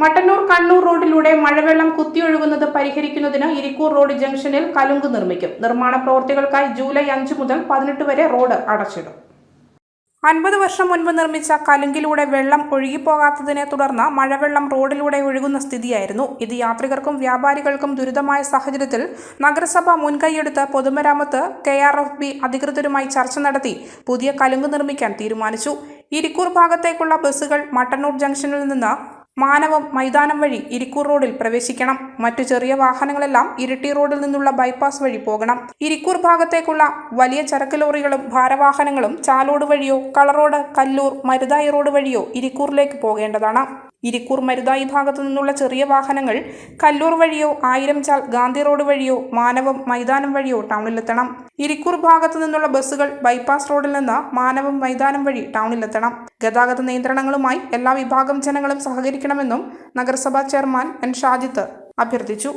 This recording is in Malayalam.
മട്ടന്നൂർ കണ്ണൂർ റോഡിലൂടെ മഴവെള്ളം കുത്തിയൊഴുകുന്നത് പരിഹരിക്കുന്നതിന് ഇരിക്കൂർ റോഡ് ജംഗ്ഷനിൽ കലുങ്ക് നിർമ്മിക്കും. നിർമ്മാണ പ്രവൃത്തികൾക്കായി ജൂലൈ അഞ്ച് മുതൽ പതിനെട്ട് വരെ റോഡ് അടച്ചിടും. അൻപത് വർഷം മുൻപ് നിർമ്മിച്ച കലുങ്കിലൂടെ വെള്ളം ഒഴുകിപ്പോകാത്തതിനെ തുടർന്ന് മഴവെള്ളം റോഡിലൂടെ ഒഴുകുന്ന സ്ഥിതിയായിരുന്നു. ഇത് യാത്രികർക്കും വ്യാപാരികൾക്കും ദുരിതമായ സാഹചര്യത്തിൽ നഗരസഭ മുൻകൈയെടുത്ത് പൊതുമരാമത്ത് കെ ആർ എഫ് ബി അധികൃതരുമായി ചർച്ച നടത്തി പുതിയ കലുങ്ക് നിർമ്മിക്കാൻ തീരുമാനിച്ചു. ഇരിക്കൂർ ഭാഗത്തേക്കുള്ള ബസ്സുകൾ മട്ടന്നൂർ ജംഗ്ഷനിൽ നിന്ന് മാനവം മൈതാനം വഴി ഇരിക്കൂർ റോഡിൽ പ്രവേശിക്കണം. മറ്റു ചെറിയ വാഹനങ്ങളെല്ലാം ഇരിട്ടി റോഡിൽ നിന്നുള്ള ബൈപ്പാസ് വഴി പോകണം. ഇരിക്കൂർ ഭാഗത്തേക്കുള്ള വലിയ ചരക്ക് ലോറികളും ഭാരവാഹനങ്ങളും ചാലോട് വഴിയോ കളറോഡ് കല്ലൂർ മരുതായി റോഡ് വഴിയോ ഇരിക്കൂറിലേക്ക് പോകേണ്ടതാണ്. ഇരിക്കൂർ മരുതായി ഭാഗത്തു നിന്നുള്ള ചെറിയ വാഹനങ്ങൾ കല്ലൂർ വഴിയോ ആയിരം ചാൽ ഗാന്ധി റോഡ് വഴിയോ മാനവം മൈതാനം വഴിയോ ടൗണിലെത്തണം. ഇരിക്കൂർ ഭാഗത്തു നിന്നുള്ള ബസ്സുകൾ ബൈപ്പാസ് റോഡിൽ നിന്ന് മാനവം മൈതാനം വഴി ടൗണിലെത്തണം. ഗതാഗത നിയന്ത്രണങ്ങളുമായി എല്ലാ വിഭാഗം ജനങ്ങളും സഹകരിക്കണമെന്നും നഗരസഭാ ചെയർമാൻ എൻ ഷാജിത്ത് അഭ്യർത്ഥിച്ചു.